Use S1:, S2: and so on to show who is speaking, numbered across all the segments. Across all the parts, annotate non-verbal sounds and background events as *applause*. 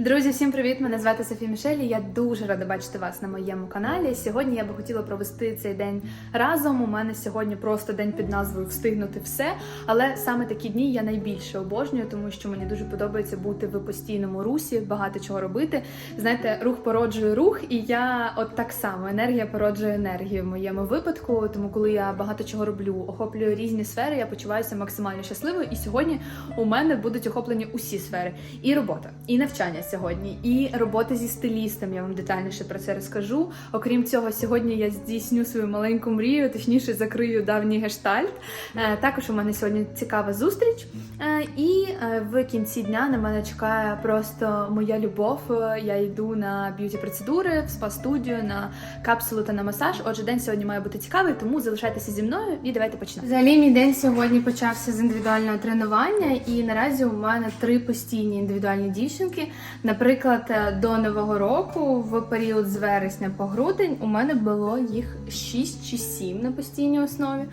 S1: Друзі, всім привіт! Мене звати Софія Мішелі. Я дуже рада бачити вас на моєму каналі. Сьогодні я би хотіла провести цей день разом. У мене сьогодні просто день під назвою Встигнути все. Але саме такі дні я найбільше обожнюю, тому що мені дуже подобається бути в постійному русі, багато чого робити. Знаєте, рух породжує рух, і я от так само енергія породжує енергію в моєму випадку. Тому, коли я багато чого роблю, охоплюю різні сфери, я почуваюся максимально щасливою. І сьогодні у мене будуть охоплені усі сфери: і робота, і навчання сьогодні, і робота зі стилістом. Я вам детальніше про це розкажу. Окрім цього, сьогодні я здійсню свою маленьку мрію, точніше закрию давній гештальт. Е, Також у мене сьогодні цікава зустріч. Е, І е, в кінці дня на мене чекає просто моя любов. Я йду на б'юті процедури, в спа-студію, на капсулу та на масаж. Отже, день сьогодні має бути цікавий, тому залишайтеся зі мною і давайте почнемо. Взагалі, мій день сьогодні почався з індивідуального тренування, і наразі у мене три постійні індивідуальні дівчинки. Наприклад, е, до нового року, в період з вересня по грудень, у мене було їх 6 чи 7 на постійній основі.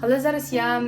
S1: Але зараз я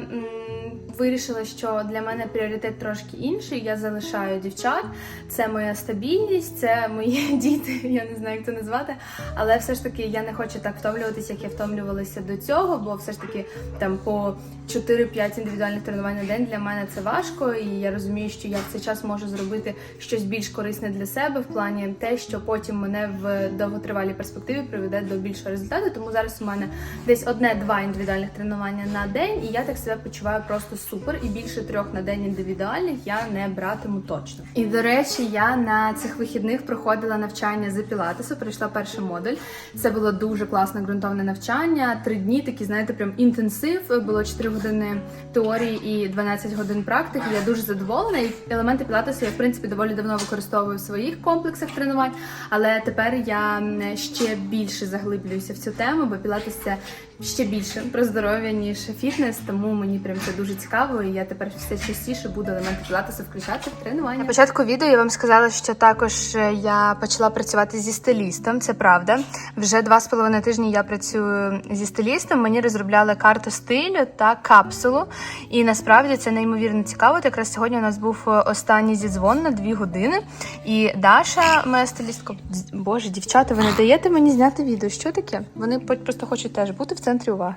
S1: вирішила, що для мене пріоритет трошки інший. Я залишаю дівчат. Це моя стабільність, це мої *laughs* діти. Я не знаю, як це назвати. Але все ж таки я не хочу так втомлюватися, як я втомлювалася до цього, бо все ж таки там по 4-5 індивідуальних тренувань на день для мене це важко, і я розумію, що я в цей час можу зробити щось більш корисне для себе в плані те, що потім мене в довготривалій перспективі приведе до більшого результату. Тому зараз у мене десь одне-два індивідуальних тренування на день, і я так себе почуваю просто супер. І більше трьох на день індивідуальних я не братиму точно. І до речі, я на цих вихідних проходила навчання з пілатесу, пройшла перший модуль. Це було дуже класне ґрунтовне навчання. Три дні такі, знаєте, прям інтенсив. Було 4 години теорії і 12 годин практики. Я дуже задоволена. І елементи пілатесу я в принципі доволі давно використовую в своїх комплексах тренувань. Але тепер я ще більше заглиблююся в цю тему, бо пілатес це ще більше про здоров'я ніж фітнес. Тому мені прям це дуже цікаво. І я тепер все частіше буду елементи пілатесу включати в тренування. На початку відео я вам сказала, що також е, я почала працювати зі стилістом. Це правда. Вже два з половиною тижні я працюю зі стилістом. Мені розробляли карту стилю та капсулу. І насправді це неймовірно цікаво. От Якраз сьогодні у нас був е, останній зідзвон на дві години. І Даша, моя стилістка, боже, дівчата, ви не даєте мені зняти відео. Що таке? Вони просто хочуть теж бути в центрі уваги.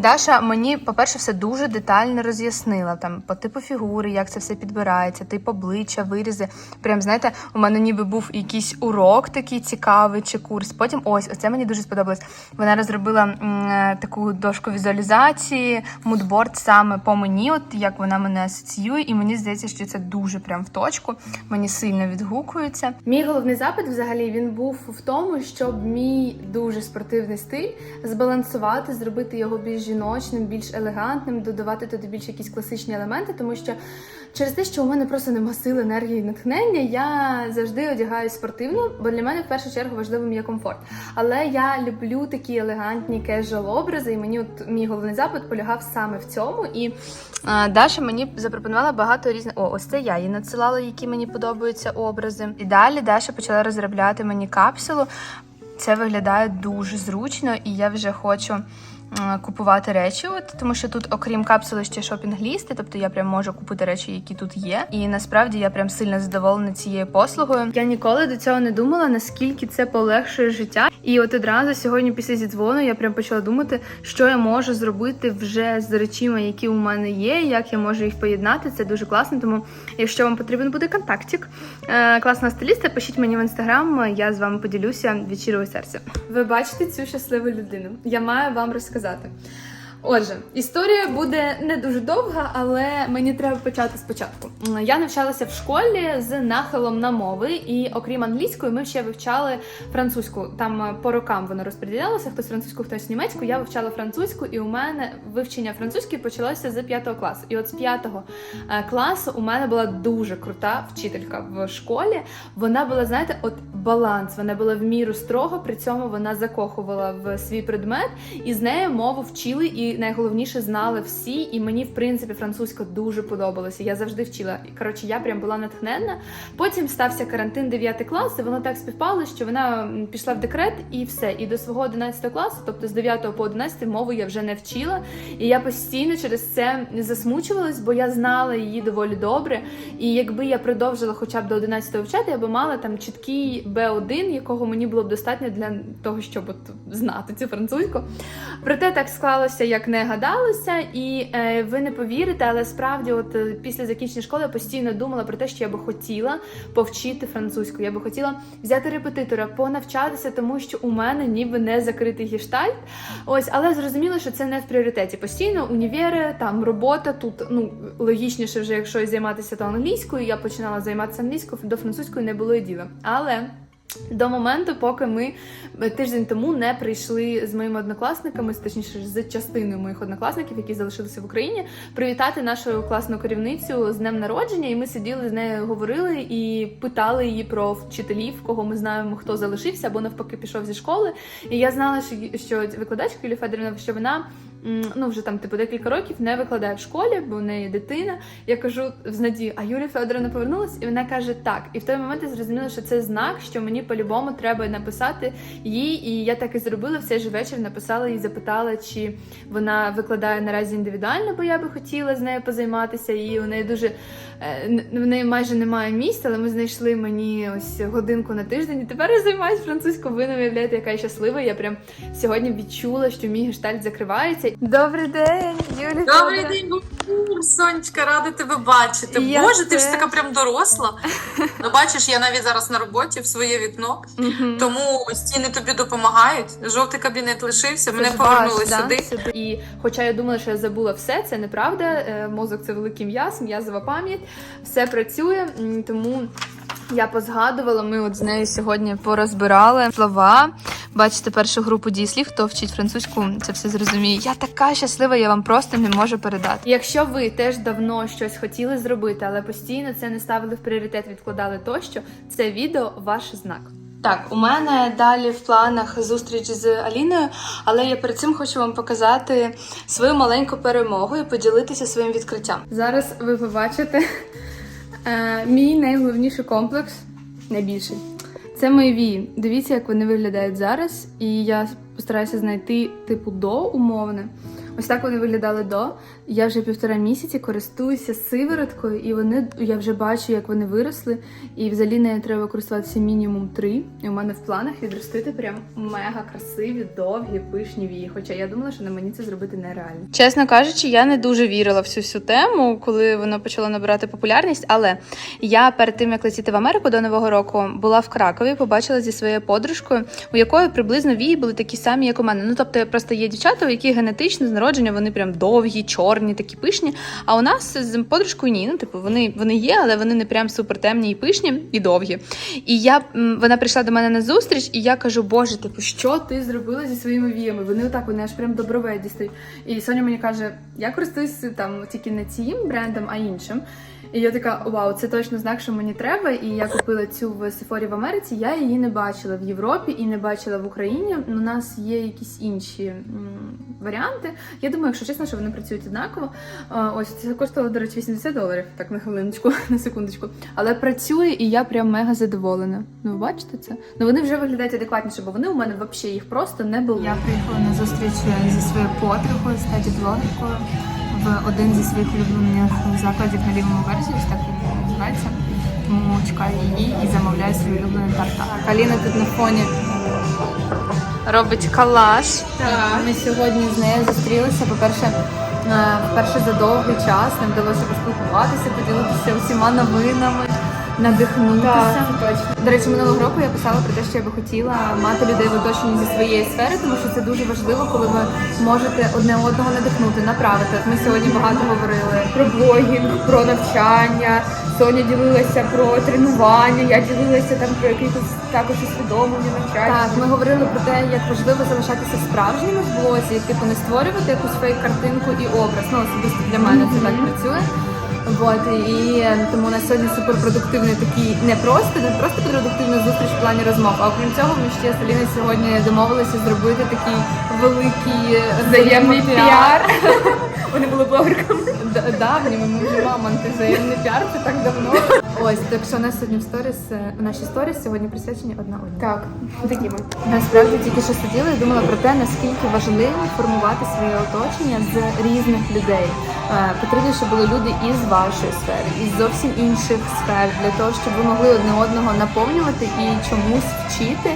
S1: Даша мені, по-перше, все дуже детально роз'яснила там по типу фігури, як це все підбирається, тип обличчя, вирізи. Прям знаєте, у мене ніби був якийсь урок такий цікавий чи курс. Потім ось оце мені дуже сподобалось. Вона розробила м, е, таку дошку візуалізації, мудборд саме по мені, от як вона мене асоціює, і мені здається, що це дуже прям в точку. Мені сильно відгукується. Мій головний запит взагалі він був в тому, щоб мій дуже спортивний стиль збалансувати, зробити його більш жіночним, більш елегантним, додавати туди більш якісь класичні елементи, тому що через те, що у мене просто нема сил, енергії і натхнення, я завжди одягаюсь спортивно, бо для мене в першу чергу важливим є комфорт. Але я люблю такі елегантні кежуал образи, і мені от мій головний запит полягав саме в цьому. І а, Даша мені запропонувала багато різних. О, ось це я їй надсилала, які мені подобаються образи. І далі Даша почала розробляти мені капсулу. Це виглядає дуже зручно, і я вже хочу купувати речі, от тому що тут, окрім капсули, ще шопінг-лісти, тобто я прям можу купити речі, які тут є. І насправді я прям сильно задоволена цією послугою. Я ніколи до цього не думала, наскільки це полегшує життя. І от одразу сьогодні, після зідзвону, я прям почала думати, що я можу зробити вже з речима, які у мене є, як я можу їх поєднати. Це дуже класно. Тому, якщо вам потрібен буде контактик е, класного стиліста, пишіть мені в інстаграм, я з вами поділюся від щирого серця. Ви бачите цю щасливу людину. Я маю вам розказати сказати. Отже, історія буде не дуже довга, але мені треба почати спочатку. Я навчалася в школі з нахилом на мови, і окрім англійської, ми ще вивчали французьку. Там е, по рокам воно розподілялося, хтось французьку, хтось німецьку. Я вивчала французьку, і у мене вивчення французької почалося з п'ятого класу. І от з п'ятого е, класу у мене була дуже крута вчителька в школі. Вона була, знаєте, от баланс. Вона була в міру строго, при цьому вона закохувала в свій предмет, і з нею мову вчили і найголовніше знали всі. І мені, в принципі, французька дуже подобалася. Я завжди вчила. Коротше, я прям була натхненна. Потім стався карантин 9 клас, і воно так співпало, що вона пішла в декрет і все. І до свого 11 класу, тобто з 9 по 11 мову я вже не вчила. І я постійно через це засмучувалась, бо я знала її доволі добре. І якби я продовжила хоча б до 11 вивчати, я би мала там чіткий Б1, якого мені було б достатньо для того, щоб от знати цю французьку. Проте так склалося, як не гадалося, і е, ви не повірите, але справді, от е, після закінчення школи я постійно думала про те, що я би хотіла повчити французьку. Я би хотіла взяти репетитора, понавчатися, тому що у мене ніби не закритий гештальт. Ось, але зрозуміло, що це не в пріоритеті. Постійно універи, там робота. Тут ну логічніше, вже якщо займатися то англійською. Я починала займатися англійською, до французької не було і діла. Але до моменту, поки ми тиждень тому не прийшли з моїми однокласниками, точніше з частиною моїх однокласників, які залишилися в Україні, привітати нашу класну керівницю з днем народження. І ми сиділи з нею, говорили і питали її про вчителів, кого ми знаємо, хто залишився або навпаки пішов зі школи. І я знала, що викладачка Юлія Федорівна, що вона. Ну, вже там типу декілька років не викладає в школі, бо в неї дитина. Я кажу з надією, а Юлія Федоровна повернулась, і вона каже так. І в той момент я зрозуміла, що це знак, що мені по-любому треба написати їй. І я так і зробила в цей же вечір. Написала їй, запитала, чи вона викладає наразі індивідуально, бо я би хотіла з нею позайматися. І у неї дуже е, в неї майже немає місця, але ми знайшли мені ось годинку на тиждень. І тепер я займаюся французькою. Ви не уявляєте, яка я щаслива. Я прям сьогодні відчула, що мій гештальт закривається. Добрий день, Юлія.
S2: Добрий день, Гур, Сонечка, рада тебе бачити.
S1: Я
S2: Боже, ти ж така прям доросла. *laughs* Ну, бачиш, я навіть зараз на роботі в своє вікно,
S1: Мгм.
S2: тому стіни тобі допомагають. Жовтий кабінет лишився, мене
S1: Це ж
S2: повернули
S1: ваш, да,
S2: сюди.
S1: І хоча я думала, що я забула все, це неправда. Е, Мозок це великий м'яз, м'язова пам'ять, все працює, м, тому. Я позгадувала, ми от з нею сьогодні порозбирали слова. Бачите першу групу дієслів, хто вчить французьку, це все зрозуміє. Я така щаслива, я вам просто не можу передати. Якщо ви теж давно щось хотіли зробити, але постійно це не ставили в пріоритет, відкладали тощо, це відео ваш знак. Так, у мене далі в планах зустріч з Аліною, але я перед цим хочу вам показати свою маленьку перемогу і поділитися своїм відкриттям. Зараз ви побачите е, мій найголовніший комплекс, найбільший. Це мої вії. Дивіться, як вони виглядають зараз, і я постараюся знайти типу до умовне. Ось так вони виглядали до. Я вже півтора місяці користуюся сивороткою, і вони я вже бачу, як вони виросли. І взагалі нею треба користуватися мінімум три. І у мене в планах відростити прям мега красиві, довгі, пишні вії. Хоча я думала, що на мені це зробити нереально. Чесно кажучи, я не дуже вірила в цю всю тему, коли вона почала набирати популярність. Але я перед тим як летіти в Америку до нового року була в Кракові, побачила зі своєю подружкою, у якої приблизно вії були такі самі, як у мене. Ну тобто, просто є дівчата, у яких генетично з народження вони прям довгі, чорні, такі пишні. А у нас з подружкою ні. Ну, типу, вони, вони є, але вони не прям супер темні і пишні і довгі. І я вона прийшла до мене на зустріч, і я кажу: Боже, типу, що ти зробила зі своїми віями? Вони отак, вони аж прям доброве дістають. І Соня мені каже: я користуюся там тільки не цим брендом, а іншим. І я така, вау, це точно знак, що мені треба. І я купила цю в Сефорі в Америці. Я її не бачила в Європі і не бачила в Україні. У нас є якісь інші варіанти. Я думаю, якщо чесно, що вони працюють однаково. Ось це коштувало, до речі, 80 доларів, так на хвилиночку, *laughs* на секундочку. Але працює, і я прям мега задоволена. Ну, бачите це? Ну вони вже виглядають адекватніше, бо вони у мене взагалі їх просто не було.
S3: Я приїхала на зустріч зі своєю подругою, статі блогеркою в один зі своїх улюблених закладів на лівому березі, ось так він називається. Тому чекаю її і замовляю свій улюблений тартар.
S1: Аліна тут на фоні робить калаш. Ми сьогодні з нею зустрілися. По-перше, е, вперше за довгий час нам вдалося поспілкуватися, поділитися усіма новинами, надихнутися. До речі, минулого року я писала про те, що я би хотіла мати людей в оточенні зі своєї сфери, тому що це дуже важливо, коли ви можете одне одного надихнути, направити. От ми сьогодні багато говорили про блогінг, про навчання. Соня ділилася про тренування, я ділилася там про якісь також усвідомлення навчання. Так, ми говорили про те, як важливо залишатися справжніми в блозі, типу не створювати якусь фейк картинку і образ. Ну особисто для мене це так працює. Вот, і е, тому у нас сьогодні суперпродуктивний такий не просто, не просто продуктивна зустріч в плані розмов. А окрім цього, ми ще з Аліною сьогодні домовилися зробити такий великий е, взаємний піар. *laughs* Вони були блогерками. Давніми, ми вже мамонти, взаємний піар, це так давно. Ось, так що у нас сьогодні в сторіс, е, наші сторіс сьогодні присвячені одна одній.
S3: Так, такі ми.
S1: Насправді тільки що сиділа і думала про те, наскільки важливо формувати своє оточення з різних людей. Е, Потрібно, щоб були люди із вашої сфери, із зовсім інших сфер, для того, щоб ви могли одне одного наповнювати і чомусь вчити.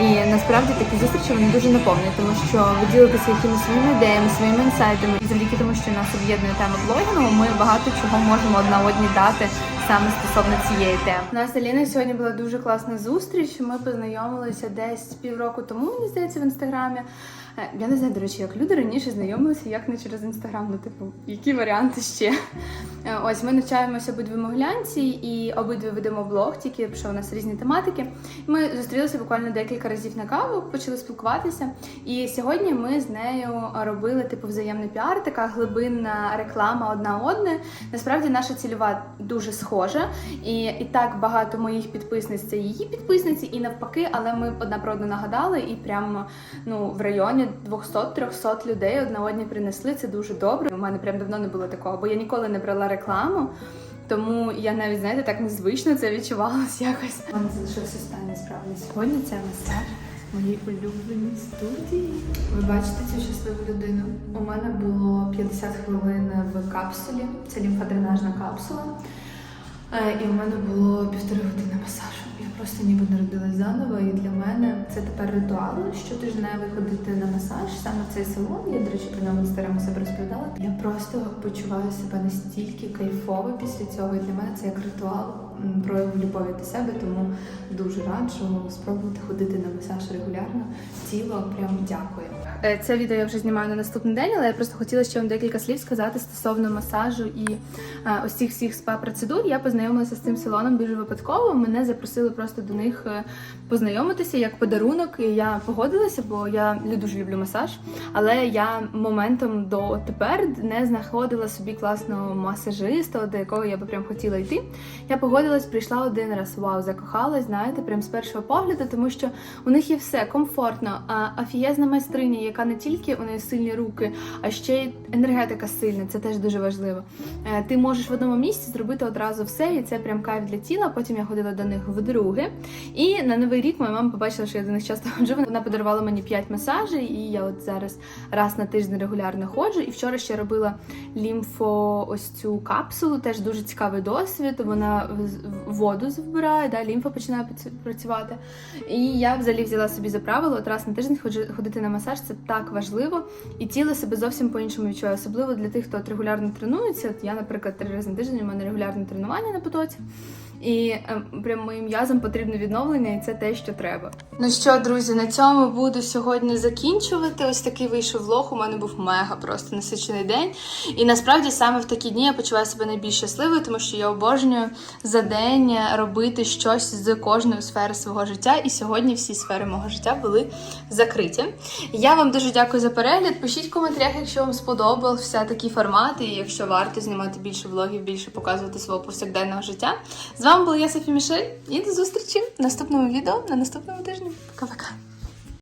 S1: І насправді такі зустрічі вони дуже наповнюють, тому що ви ділитеся якимись своїми ідеями, своїми інсайтами. І завдяки тому, що нас об'єднує тема блогінгу, ми багато чого можемо одна одній дати саме стосовно цієї теми. У нас з Аліною сьогодні була дуже класна зустріч. Ми познайомилися десь півроку тому, мені здається, в інстаграмі. Е, Я не знаю, до речі, як люди раніше знайомилися, як не через інстаграм. Ну, типу, які варіанти ще? Е, Ось ми навчаємося обидві моглянці і обидві ведемо блог, тільки що у нас різні тематики. Ми зустрілися буквально декілька разів на каву, почали спілкуватися. І сьогодні ми з нею робили типу взаємний піар, така глибинна реклама одна одне. Насправді наша цільова дуже схожа, і, і так багато моїх підписниць це її підписниці, і навпаки, але ми одна про одну нагадали, і прямо ну в районі 200-300 людей одна одні принесли. Це дуже добре. У мене прям давно не було такого, бо я ніколи не брала рекламу. Тому я навіть знаєте так незвично це відчувалось *laughs* якось. У мене залишився останній справді сьогодні. Це масаж моїй улюбленій студії. Ви бачите цю щасливу людину? У мене було 50 хвилин в капсулі. Це лімфодренажна капсула. Е, І у мене було півтори години заново, і для мене це тепер ритуал щотижневий ходити на масаж. Саме цей салон. Я, до речі, про нього стараємо себе розповідала. Я просто почуваю себе настільки кайфово після цього. І для мене це як ритуал прояву любові до себе, тому дуже раджу спробувати ходити на масаж регулярно. Тіло прям дякує. Е, Це відео я вже знімаю на наступний день, але я просто хотіла ще вам декілька слів сказати стосовно масажу і е, ось цих всіх спа-процедур. Я познайомилася з цим салоном дуже випадково. Мене запросили просто до них е, познайомитися як подарунок. І я погодилася, бо я дуже люблю масаж. Але я моментом до тепер не знаходила собі класного масажиста, до якого я би прям хотіла йти. Я погодилась, прийшла один раз. Вау, закохалась, знаєте, прям з першого погляду, тому що у них є все комфортно, а афієзна майстриня, яка не тільки у неї сильні руки, а ще й енергетика сильна. Це теж дуже важливо. Е, Ти можеш в одному місці зробити одразу все, і це прям кайф для тіла. Потім я ходила до них вдруге. І на новий рік моя мама побачила, що я до них часто *laughs* ходжу. Вона подарувала мені 5 масажів, і я от зараз раз на тиждень регулярно ходжу. І вчора ще робила лімфо ось цю капсулу. Теж дуже цікавий досвід. Вона воду вбирає, да, лімфа починає працювати. І я взагалі взяла собі за правило от раз на тиждень ходити на масаж. Це так важливо, і тіло себе зовсім по-іншому відчуває. Особливо для тих, хто от регулярно тренується. От я, наприклад, три рази на тиждень у мене регулярне тренування на потоці. І е, прям моїм м'язам потрібне відновлення, і це те, що треба. Ну що, друзі, на цьому буду сьогодні закінчувати. Ось такий вийшов влог. У мене був мега просто насичений день. І насправді саме в такі дні я почуваю себе найбільш щасливою, тому що я обожнюю за день робити щось з кожної сфери свого життя. І сьогодні всі сфери мого життя були закриті. Я вам дуже дякую за перегляд. Пишіть в коментарях, якщо вам сподобався такий формат, і якщо варто знімати більше влогів, більше показувати свого повсякденного життя. З вами була я Софі Мішель, і до зустрічі в наступному відео на наступному тижні. Пока-пока.